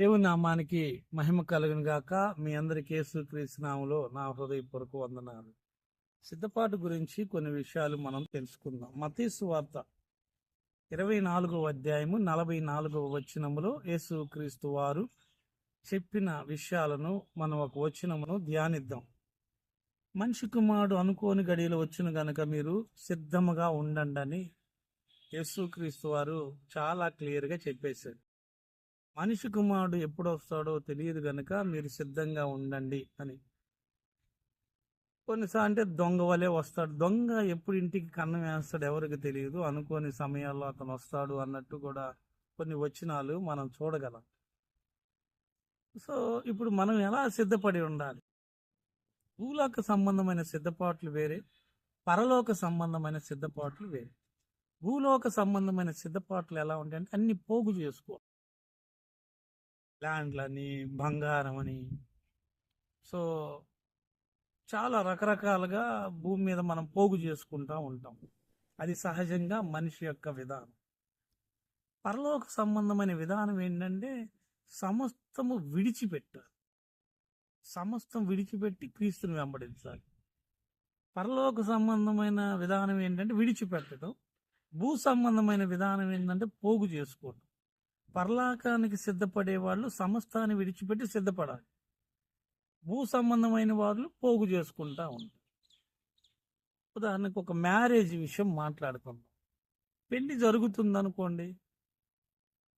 దేవుని నామానికి మహిమ కలుగును గాక. మీ అందరికి యేసుక్రీస్తునామములో నా హృదయపూర్వక వందనాలు. సిద్ధపాటు గురించి కొన్ని విషయాలు మనం తెలుసుకుందాం. మతీసు వార్త ఇరవై నాలుగవ అధ్యాయము నలభై నాలుగవ వచనములో యేసుక్రీస్తు వారు చెప్పిన విషయాలను మనం ఒక వచనమును ధ్యానిద్దాం. మనిషి కుమారుడు అనుకోని గడియలు వచ్చిన గనక మీరు సిద్ధముగా ఉండండి అని యేసుక్రీస్తు వారు చాలా క్లియర్గా చెప్పేశారు. మనిషి కుమారుడు ఎప్పుడు వస్తాడో తెలియదు గనుక మీరు సిద్ధంగా ఉండండి అని. కొన్నిసార్లు అంటే దొంగ వలె వస్తాడు. దొంగ ఎప్పుడు ఇంటికి కన్నం వేస్తాడు ఎవరికి తెలియదు. అనుకోని సమయాల్లో అతను వస్తాడు అన్నట్టు కూడా కొన్ని వచనాలు మనం చూడగలం. సో ఇప్పుడు మనం ఎలా సిద్ధపడి ఉండాలి? భూలోక సంబంధమైన సిద్ధపాట్లు వేరే పరలోక సంబంధమైన సిద్ధపాట్లు వేరే. భూలోక సంబంధమైన సిద్ధపాట్లు ఎలా ఉంటాయంటే అన్ని పోగు చేసుకో ల్యాండ్లని బంగారం అని సో చాలా రకరకాలుగా భూమి మీద మనం పోగు చేసుకుంటూ ఉంటాం. అది సహజంగా మనిషి యొక్క విధానం. పరలోక సంబంధమైన విధానం ఏంటంటే సమస్తము విడిచిపెట్టాలి. సమస్తం విడిచిపెట్టి క్రీస్తుని వెంబడించాలి. పరలోక సంబంధమైన విధానం ఏంటంటే విడిచిపెట్టడం. భూ సంబంధమైన విధానం ఏంటంటే పోగు చేసుకోవడం. పర్లాకానికి సిద్ధపడే వాళ్ళు సమస్తాన్ని విడిచిపెట్టి సిద్ధపడాలి. భూ సంబంధమైన వాళ్ళు పోగు చేసుకుంటా ఉంటారు. ఉదాహరణకు ఒక మ్యారేజ్ విషయం మాట్లాడుకుందాం. పెళ్ళి జరుగుతుంది అనుకోండి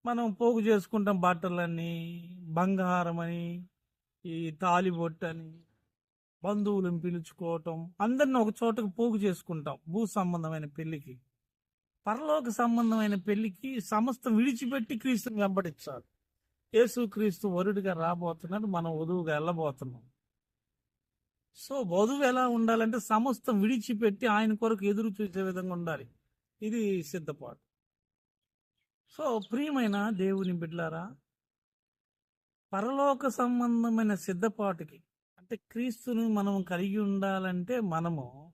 మనం పోగు చేసుకుంటాం బట్టలని బంగారం అని ఈ తాలిబొట్టు అని బంధువులను పిలుచుకోవటం అందరిని ఒక చోటకు పోగు చేసుకుంటాం భూ సంబంధమైన పెళ్ళికి. పరలోక సంబంధమైన పెళ్ళికి సమస్తం విడిచిపెట్టి క్రీస్తుని వెంబడించాలి యేసు క్రీస్తు వరుడిగా రాబోతున్నాడు. మనం వధువుగా వెళ్ళబోతున్నాం సో వధువు ఎలా ఉండాలంటే సమస్తం విడిచిపెట్టి ఆయన కొరకు ఎదురు చూసే విధంగా ఉండాలి. ఇది సిద్ధపాటు. సో ప్రియమైన దేవుని బిడ్లారా పరలోక సంబంధమైన సిద్ధపాటుకి అంటే క్రీస్తుని మనం కలిగి ఉండాలంటే మనము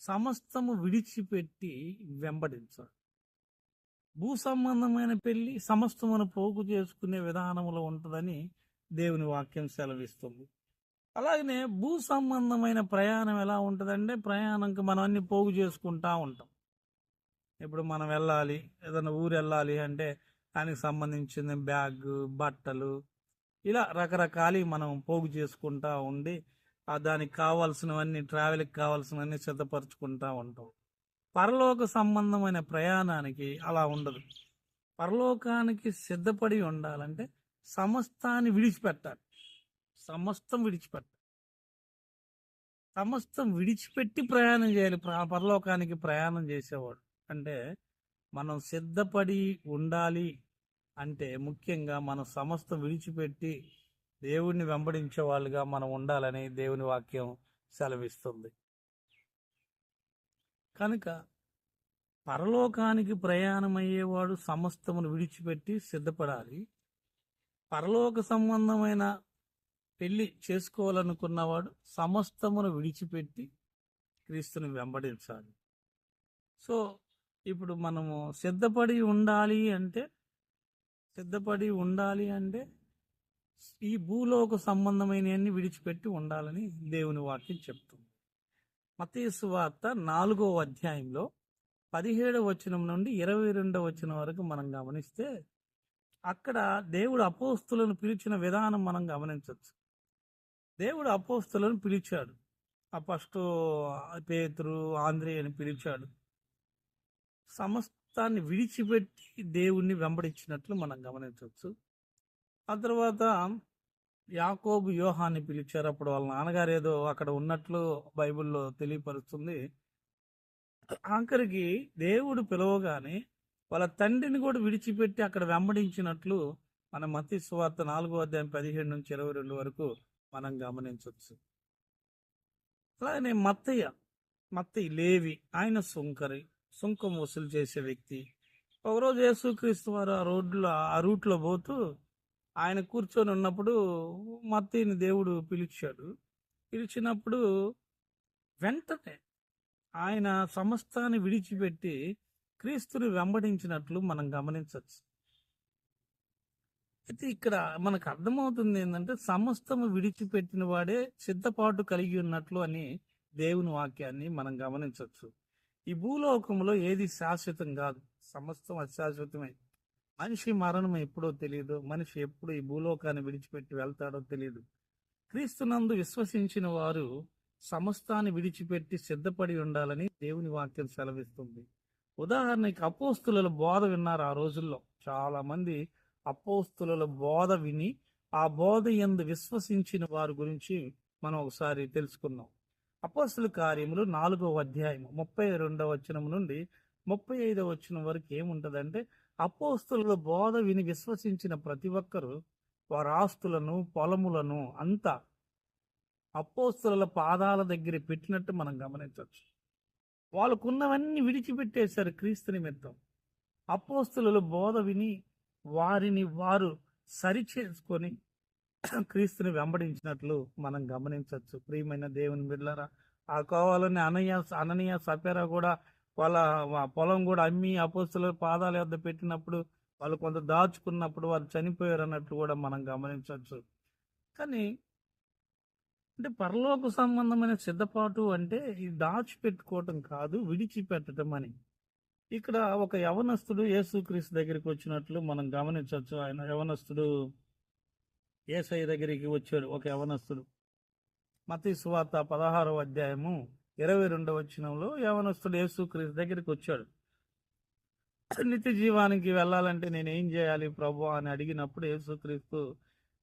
సమస్తము విడిచిపెట్టి వెంబడించాలి భూ సంబంధమైన పెళ్ళి సమస్తమును పోగు చేసుకునే విధానంలో ఉంటుందని దేవుని వాక్యం సెలవిస్తుంది. అలాగనే భూ సంబంధమైన ప్రయాణం ఎలా ఉంటుందంటే ప్రయాణంకి మనం అన్ని పోగు చేసుకుంటా ఉంటాం. ఇప్పుడు మనం వెళ్ళాలి ఏదైనా ఊరు వెళ్ళాలి అంటే దానికి సంబంధించిన బ్యాగ్ బట్టలు ఇలా రకరకాలు మనం పోగు చేసుకుంటా ఉండి దానికి కావాల్సినవన్నీ ట్రావెల్కి కావాల్సినవన్నీ సిద్ధపరచుకుంటా ఉంటాం. పరలోక సంబంధమైన ప్రయాణానికి అలా ఉండదు. పరలోకానికి సిద్ధపడి ఉండాలంటే సమస్తాన్ని విడిచిపెట్టాలి. సమస్తం విడిచిపెట్టాలి. సమస్తం విడిచిపెట్టి ప్రయాణం చేయాలి. పరలోకానికి ప్రయాణం చేసేవాడు. అంటే మనం సిద్ధపడి ఉండాలి అంటే ముఖ్యంగా మనం సమస్తం విడిచిపెట్టి దేవుణ్ణి వెంబడించే వాళ్ళుగా మనం ఉండాలని దేవుని వాక్యం సెలవిస్తుంది. కనుక పరలోకానికి ప్రయాణం అయ్యేవాడు సమస్తమును విడిచిపెట్టి సిద్ధపడాలి. పరలోక సంబంధమైన పెళ్ళి చేసుకోవాలనుకున్నవాడు సమస్తమును విడిచిపెట్టి క్రీస్తుని వెంబడించాలి. సో ఇప్పుడు మనము సిద్ధపడి ఉండాలి అంటే సిద్ధపడి ఉండాలి అంటే ఈ భూలోక సంబంధమైనవన్నీ విడిచిపెట్టి ఉండాలని దేవుని వాక్యం చెప్తుంది. మతీసు వార్త నాలుగో అధ్యాయంలో పదిహేడవ వచనం నుండి ఇరవై రెండవ వచనం వరకు మనం గమనిస్తే అక్కడ దేవుడు అపోస్తులను పిలిచిన విధానం మనం గమనించవచ్చు. దేవుడు అపోస్తులను పిలిచాడు. ఆ పేతురు ఆంధ్రే అని పిలిచాడు. సమస్తాన్ని విడిచిపెట్టి దేవుణ్ణి వెంబడించినట్లు మనం గమనించవచ్చు. ఆ తర్వాత యాకోబు యోహాన్ని పిలిచారు. అప్పుడు వాళ్ళ నాన్నగారు ఏదో అక్కడ ఉన్నట్లు బైబిల్లో తెలియపరుస్తుంది. ఆఖరికి దేవుడు పిలవగానే వాళ్ళ తండ్రిని కూడా విడిచిపెట్టి అక్కడ వెంబడించినట్లు మన మతి స్వార్త నాలుగో అధ్యాయం పదిహేడు నుంచి ఇరవై రెండు వరకు మనం గమనించవచ్చు. అలాగే మత్తయ్య మత్తయ్య లేవి ఆయన సుంకరి సుంకం వసూలు చేసే వ్యక్తి. ఒకరోజు యేసుక్రీస్తు వారు ఆ రోడ్లో ఆ రూట్లో పోతూ ఆయన కూర్చొని ఉన్నప్పుడు మత్తయ్యని దేవుడు పిలిచాడు. పిలిచినప్పుడు వెంటనే ఆయన సమస్తాన్ని విడిచిపెట్టి క్రీస్తుని వెంబడించినట్లు మనం గమనించవచ్చు అయితే ఇక్కడ మనకు అర్థమవుతుంది ఏంటంటే సమస్తము విడిచిపెట్టిన వాడే సిద్ధపాటు కలిగి ఉన్నట్లు అని దేవుని వాక్యాన్ని మనం గమనించవచ్చు. ఈ భూలోకంలో ఏది శాశ్వతం కాదు. సమస్తం అశాశ్వతమే. మనిషి మరణం ఎప్పుడో తెలియదు మనిషి ఎప్పుడు ఈ భూలోకాన్ని విడిచిపెట్టి వెళ్తాడో తెలియదు క్రీస్తునందు విశ్వసించిన వారు సమస్తాన్ని విడిచిపెట్టి సిద్ధపడి ఉండాలని దేవుని వాక్యం సెలవిస్తుంది. ఉదాహరణకి అపోస్తుల బోధ విన్నారు ఆ రోజుల్లో. చాలా మంది అపోస్తుల బోధ విని ఆ బోధ ఎందు విశ్వసించిన వారి గురించి మనం ఒకసారి తెలుసుకుందాం. అపోస్తుల కార్యములు నాలుగవ అధ్యాయం ముప్పై రెండవ వచనం నుండి ముప్పై ఐదవ వచనం వరకు ఏముంటదంటే అపోస్తుల బోధ విని విశ్వసించిన ప్రతి ఒక్కరూ వారి ఆస్తులను పొలములను అంతా అపోస్తుల పాదాల దగ్గర పెట్టినట్టు మనం గమనించవచ్చు. వాళ్ళకున్నవన్నీ విడిచిపెట్టేశారు క్రీస్తు నిమిత్తం. అపోస్తుల బోధ విని వారిని వారు సరిచేసుకొని క్రీస్తుని వెంబడించినట్లు మనం గమనించవచ్చు. ప్రియమైన దేవుని బిడ్డలారా ఆ కోవాలని అననీయ అననీయ సపేరా కూడా వాళ్ళ పొలం కూడా అమ్మి అపోస్తుల పాదాల వద్ద పెట్టినప్పుడు వాళ్ళు కొంత దాచుకున్నప్పుడు వాళ్ళు చనిపోయారు అన్నట్లు కూడా మనం గమనించవచ్చు. కానీ అంటే పరలోక సంబంధమైన సిద్ధపాటు అంటే ఇది దాచిపెట్టుకోవటం కాదు విడిచిపెట్టడం అని. ఇక్కడ ఒక యవనస్తుడు యేసుక్రీస్తు దగ్గరికి వచ్చినట్లు మనం గమనించవచ్చు. ఆయన యవనస్తుడు ఏసఐ దగ్గరికి వచ్చాడు ఒక యవనస్తుడు. మతీ సువార్త పదహారవ అధ్యాయము ఇరవై రెండవ వచనంలో యవనస్తుడు యేసుక్రీస్తు దగ్గరికి వచ్చాడు. నిత్య జీవానికి వెళ్ళాలంటే నేను ఏం చేయాలి ప్రభు అని అడిగినప్పుడు యేసుక్రీస్తు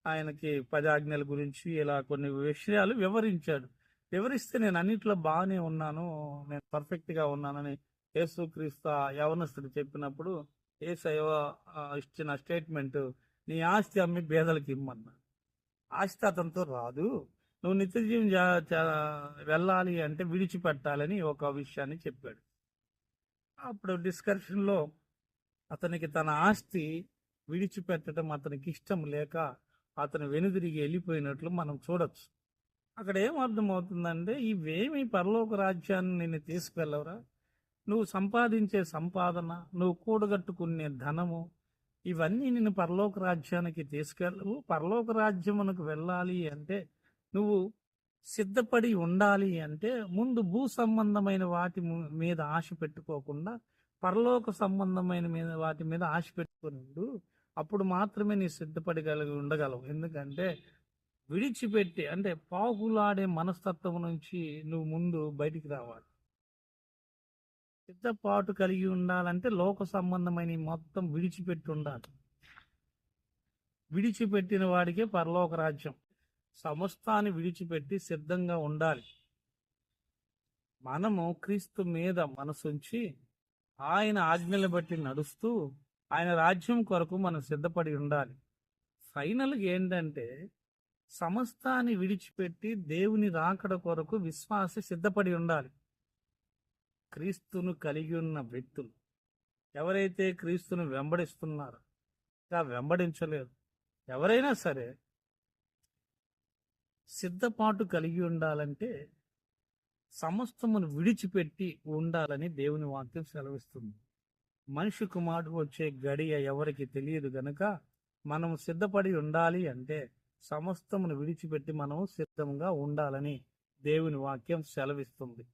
ఆయనకి పదాజ్ఞల గురించి ఇలా కొన్ని విషయాలు వివరించాడు. వివరిస్తే నేను అన్నిట్లో బాగానే ఉన్నాను నేను పర్ఫెక్ట్గా ఉన్నానని యేసుక్రీస్తు యవనస్తుడు చెప్పినప్పుడు ఏసయ్య ఇచ్చిన స్టేట్మెంట్ నీ ఆస్తి అమ్మి పేదలకు ఇమ్మన్నా ఆస్తి అతనితో రాదు. నువ్వు నిత్య జీవం వెళ్ళాలి అంటే విడిచిపెట్టాలని ఒక విషయాన్ని చెప్పాడు. అప్పుడు డిస్కషన్లో అతనికి తన ఆస్తి విడిచిపెట్టడం అతనికి ఇష్టం లేక అతను వెనుదిరిగి వెళ్ళిపోయినట్లు మనం చూడొచ్చు. అక్కడ ఏం అర్థమవుతుందంటే ఇవేమి పరలోక రాజ్యాన్ని నేను తీసుకెళ్ళవరా. నువ్వు సంపాదించే సంపాదన నువ్వు కూడగట్టుకునే ధనము ఇవన్నీ నిన్ను పరలోక రాజ్యానికి తీసుకెళ్ళవు. పరలోక రాజ్యమునకు వెళ్ళాలి అంటే నువ్వు సిద్ధపడి ఉండాలి అంటే ముందు భూ సంబంధమైన వాటి ము- మీద ఆశ పెట్టుకోకుండా పరలోక సంబంధమైన మీద వాటి మీద ఆశ పెట్టుకుని ఉండు. అప్పుడు మాత్రమే నీ సిద్ధపడగలిగి ఉండగలవు. ఎందుకంటే విడిచిపెట్టి అంటే పాకులాడే మనస్తత్వం నుంచి నువ్వు ముందు బయటికి రావాలి. సిద్ధపాటు కలిగి ఉండాలంటే లోక సంబంధమైన మొత్తం విడిచిపెట్టి ఉండాలి. విడిచిపెట్టిన వాడికే పరలోక రాజ్యం. సమస్తాన్ని విడిచిపెట్టి సిద్ధంగా ఉండాలి. మనము క్రీస్తు మీద మనసుంచి ఆయన ఆజ్ఞలు బట్టి నడుస్తూ ఆయన రాజ్యం కొరకు మనం సిద్ధపడి ఉండాలి. ఫైనల్గా ఏంటంటే సమస్తాన్ని విడిచిపెట్టి దేవుని రాకడ కొరకు విశ్వాసి సిద్ధపడి ఉండాలి. క్రీస్తును కలిగి ఉన్న వ్యక్తులు. ఎవరైతే క్రీస్తును వెంబడిస్తున్నారో ఇంకా వెంబడించలేదు. ఎవరైనా సరే సిద్ధపాటు కలిగి ఉండాలంటే సమస్తమును విడిచిపెట్టి ఉండాలని దేవుని వాక్యం సెలవిస్తుంది. మనిషి కుమారుడు వచ్చే గడియ ఎవరికి తెలియదు గనక మనం సిద్ధపడి ఉండాలి అంటే సమస్తమును విడిచిపెట్టి మనం సిద్ధంగా ఉండాలని దేవుని వాక్యం సెలవిస్తుంది.